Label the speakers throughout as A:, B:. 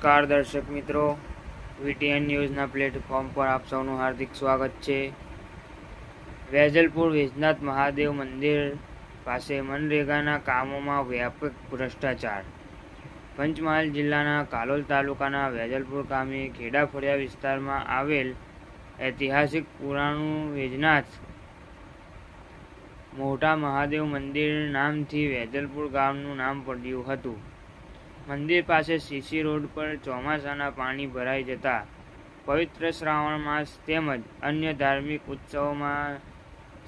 A: નમસ્કાર દર્શક મિત્રો. વીટીએન ન્યૂઝના પ્લેટફોર્મ પર આપ સૌનું હાર્દિક સ્વાગત છે. વેજલપુર વેજનાથ મહાદેવ મંદિર પાસે મનરેગાના કામોમાં વ્યાપક ભ્રષ્ટાચાર. પંચમહાલ જિલ્લાના કાલોલ તાલુકાના વેજલપુર ગામે ખેડા ફળિયા વિસ્તારમાં આવેલ ઐતિહાસિક પુરાણું વેજનાથ મોટા મહાદેવ મંદિર નામથી વેજલપુર ગામનું નામ પડ્યું હતું. મંદિર પાસે સીસી રોડ પર ચોમાસાના પાણી ભરાઈ જતા પવિત્ર શ્રાવણ માસ તેમજ અન્ય ધાર્મિક ઉત્સવોમાં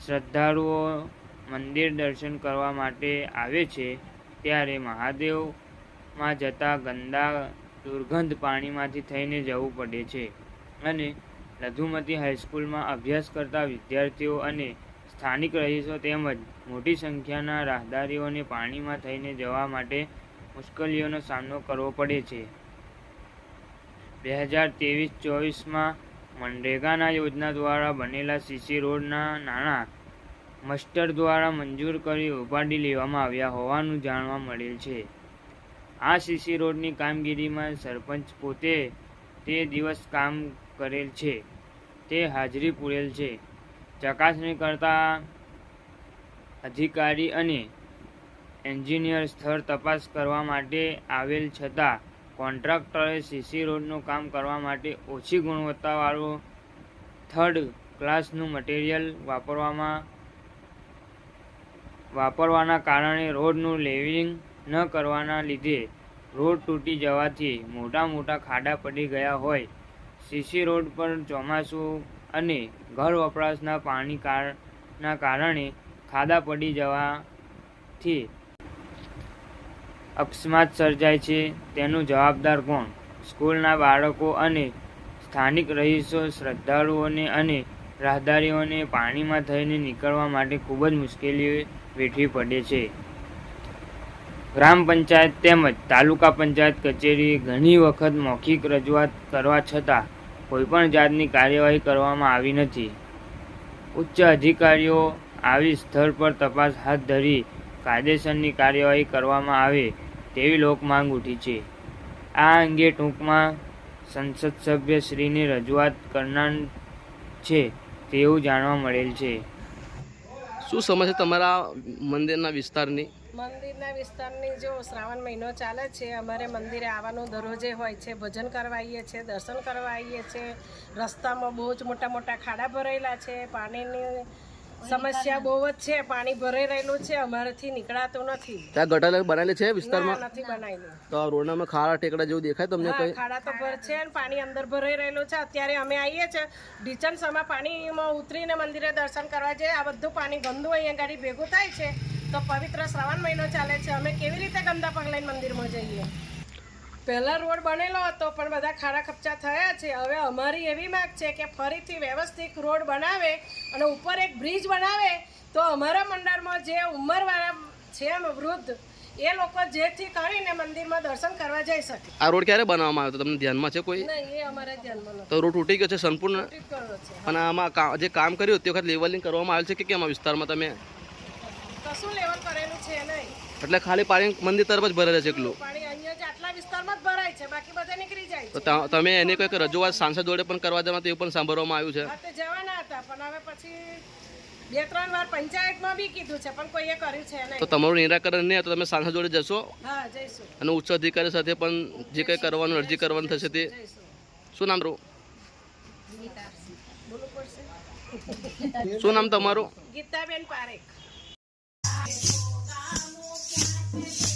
A: શ્રદ્ધાળુઓ મંદિર દર્શન કરવા માટે આવે છે, ત્યારે મહાદેવમાં જતા ગંદા દુર્ગંધ પાણીમાંથી થઈને જવું પડે છે અને લઘુમતી હાઈસ્કૂલમાં અભ્યાસ કરતા વિદ્યાર્થીઓ અને સ્થાનિક રહીશો તેમજ મોટી સંખ્યાના રાહદારીઓને પાણીમાં થઈને જવા માટે મુશ્કેલીઓનો સામનો કરવો પડે છે. બે હજાર ત્રેવીસ ચોવીસમાં મનરેગાના યોજના દ્વારા બનેલા સીસી રોડના નાણાં મસ્ટર દ્વારા મંજૂર કરી ઉપાડી લેવામાં આવ્યા હોવાનું જાણવા મળેલ છે. આ સીસી રોડની કામગીરીમાં સરપંચ પોતે તે દિવસ કામ કરેલ છે. તે હાજરી પૂરેલ છે. ચકાસણી કરતા અધિકારી અને એન્જિનિયર સ્થળ તપાસ કરવા માટે આવેલ છતાં કોન્ટ્રાક્ટરે સીસી રોડનું કામ કરવા માટે ઓછી ગુણવત્તાવાળું થર્ડ ક્લાસનું મટીરિયલ વાપરવામાં વાપરવાના કારણે રોડનું લેવિંગ ન કરવાના લીધે રોડ તૂટી જવાથી મોટા મોટા ખાડા પડી ગયા હોય. સીસી રોડ પર ચોમાસું અને ઘર વપરાશના પાણી કારના કારણે ખાડા પડી જવાથી અકસ્માત સર્જાય છે, તેનું જવાબદાર કોણ? સ્કૂલના બાળકો અને સ્થાનિક રહીશો શ્રદ્ધાળુઓને અને રાહદારીઓને પાણીમાં થઈને નીકળવા માટે ખૂબ જ મુશ્કેલી વેઠવી પડે છે. ગ્રામ પંચાયત તેમજ તાલુકા પંચાયત કચેરી ઘણી વખત મૌખિક રજૂઆત કરવા છતાં કોઈપણ જાતની કાર્યવાહી કરવામાં આવી નથી. ઉચ્ચ અધિકારીઓ આવી સ્થળ પર તપાસ હાથ ધરી કાયદેસરની કાર્યવાહી કરવામાં આવે તેવી લોકમાંગ ઉઠી છે. આ અંગે ટૂંકમાં સંસદ સભ્ય શ્રીની રજૂઆત કરનાર છે તેવું જાણવા મળેલ છે.
B: શું સમસ્યા તમારા મંદિરના વિસ્તારની?
C: મંદિરના વિસ્તારની જો શ્રાવણ મહિનો ચાલે છે અમારે મંદિરે આવવાનું દરરોજે હોય છે ભજન કરવા આવીએ છીએ દર્શન કરવા આવીએ છીએ રસ્તામાં બહુ જ મોટા મોટા ખાડા ભરેલા છે પાણીની સમસ્યા બહુ જ છે પાણી ભરાઈ રહેલું છે અમારાથી નીકળાતું નથી.
B: ત્યાં ગટર બનાવેલી છે વિસ્તારમાં?
C: નથી બનાવેલું.
B: તો રોડનામાં ખાડા ટેકડા જેવું દેખાય તમને કઈ?
C: ખાડા તો ભર છે અને પાણી અંદર ભરાઈ રહેલું છે. અત્યારે અમે આવીએ છીએ ઢીચણ સમા પાણીમાં ઉતરીને મંદિરે દર્શન કરવા જઈએ. આ બધું પાણી ગંદુ અહીંયા ગાડી ભેગું થાય છે. તો પવિત્ર શ્રાવણ મહિનો ચાલે છે. અમે કેવી રીતે ગંદા પગલાઈ મંદિરમાં જઈએ? પહેલા રોડ બનેલો હતો પણ બધા ખાડા ખપચા થયા છે. હવે અમારી એવી માગ છે કે ફરીથી વ્યવસ્થિત રોડ બનાવે અને ઉપર એક બ્રિજ બનાવે તો અમારા મંડળમાં જે ઉંમરવાળા છે વૃદ્ધ એ લોકો જેથી કરીને મંદિરમાં દર્શન કરવા જઈ શકે.
B: આ રોડ ક્યારે બનાવવામાં આવ્યો? તમને ધ્યાનમાં છે કોઈ?
C: નહીં એ અમારે ધ્યાનમાં
B: તો રોડ તૂટી ગયો છે સંપૂર્ણ? અને આમાં જે કામ કર્યું તે વખત લેવલિંગ કરવામાં આવ્યું છે કે કેમ આ વિસ્તારમાં તમે
C: કશું લેવલ કરેલું છે નહીં.
B: એટલે ખાલી પાણી મંદિર તરફ જ ભરેલું છે એકલું.
C: પાણી અહીંયા જ આટલા વિસ્તારમાં જ ભરાય છે બાકી બધે નીકળી જાય
B: તો તમે એને કોઈક રજૂઆત સાંસદ જોડે પણ કરવા દેવા તેવું પણ સાંભળવામાં આવ્યું છે?
C: જવાના હતા પણ હવે પછી બે ત્રણ વાર પંચાયતમાં બી કીધું છે પણ કોઈએ કર્યું છે
B: તો તમારું નિરાકરણ નહીં તો તમે સાંસદ જોડે જશો?
C: હા જઈશું.
B: અને ઉચ્ચ અધિકારી સાથે પણ જે કંઈ કરવાનું અરજી કરવાની થશે તે? શું નામ રહું શું નામ તમારું?
C: ગીતાબેન પારેખ. I'm okay.